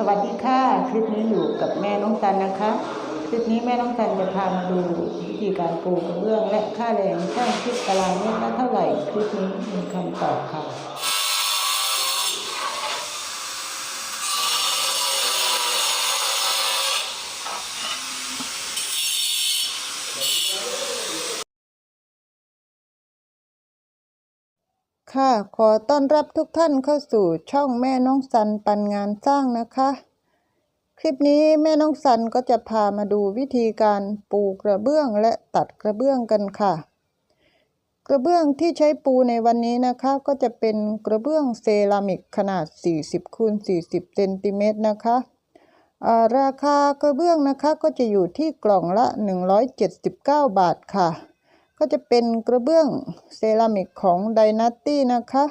สวัสดีค่ะ คลิปนี้อยู่กับแม่น้องตันนะคะ คลิปนี้แม่น้องตันจะพามาดูวิธีการปูกระเบื้อง และค่าแรงช่างคิดตารางเมตรละเท่าไหร่ คลิปนี้มีคำตอบค่ะ ค่ะ ขอต้อนรับทุกท่านเข้าสู่ช่องแม่น้องสันปันงานสร้างนะคะ คลิปนี้แม่น้องสันก็จะพามาดูวิธีการปูกระเบื้องและตัดกระเบื้องกันค่ะ กระเบื้องที่ใช้ปูในวันนี้นะคะ ก็จะเป็นกระเบื้องเซรามิกขนาด 40คูณ40เซนติเมตรนะคะอ่าราคากระเบื้องนะคะก็จะอยู่ที่กล่องละ 179 บาทค่ะ ก็จะเป็นกระเบื้องเซรามิกของไดนาตี้นะคะ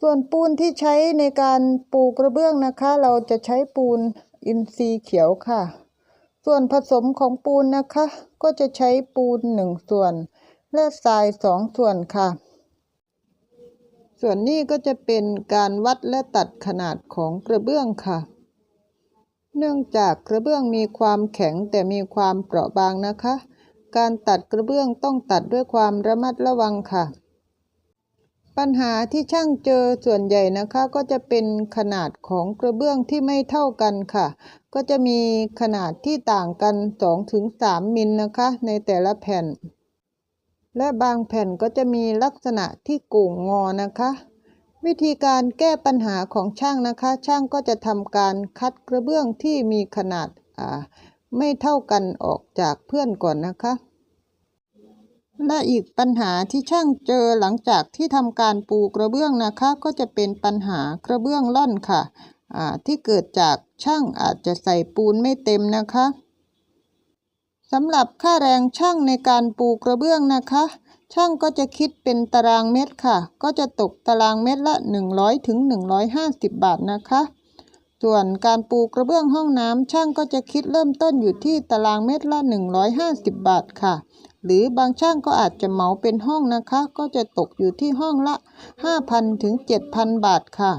ส่วนปูนที่ใช้ในการปูกระเบื้องนะคะ เราจะใช้ปูนอินทรีย์เขียวค่ะ ส่วนผสมของปูนนะคะ ก็จะใช้ปูนหนึ่งส่วน และทรายสองส่วนค่ะ ส่วนนี้ก็จะเป็นการวัดและตัดขนาดของกระเบื้องค่ะเนื่องจากกระเบื้องมีความแข็งแต่มีความเปราะบางนะคะ การตัดกระเบื้องต้องตัดด้วยความระมัดระวังค่ะ ปัญหาที่ช่างเจอส่วนใหญ่นะคะก็จะเป็นขนาดของกระเบื้องที่ไม่เท่ากันค่ะ ก็จะมีขนาดที่ต่างกัน 2-3 มิลนะคะ ในแต่ละแผ่น และบางแผ่นก็จะมีลักษณะที่โก่งงอนะคะวิธีการแก้ปัญหาของช่างนะคะ ช่างก็จะทำการคัดกระเบื้องที่มีขนาดอ่า ไม่เท่ากันออกจากเพื่อนก่อนนะคะ และอีกปัญหาที่ช่างเจอหลังจากที่ทำการปูกระเบื้องนะคะ ก็จะเป็นปัญหากระเบื้องล่อนค่ะที่เกิดจากช่างอาจจะใส่ปูนไม่เต็มนะคะสำหรับค่าแรงช่างในการปูกระเบื้องนะคะ ช่างก็จะคิดเป็นตารางเมตรค่ะ ก็จะตกตารางเมตรละ 100ถึง150 บาทนะคะ ส่วนการปูกระเบื้องห้องน้ำช่างก็จะคิดเริ่มต้นอยู่ที่ตารางเมตรละ 150 บาทค่ะ หรือบางช่างก็อาจจะเหมาเป็นห้องนะคะ ก็จะตกอยู่ที่ห้องละ 5,000ถึง7,000 บาทค่ะ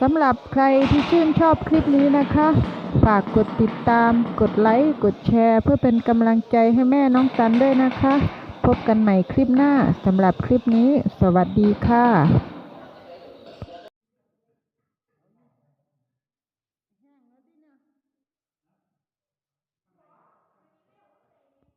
สำหรับใครที่ชื่นชอบคลิปนี้นะคะ ฝากกดติดตาม กดไลค์ กดแชร์ เพื่อเป็นกำลังใจให้แม่น้องตันด้วยนะคะ พบกันใหม่คลิปหน้าสำหรับคลิปนี้ สวัสดีค่ะ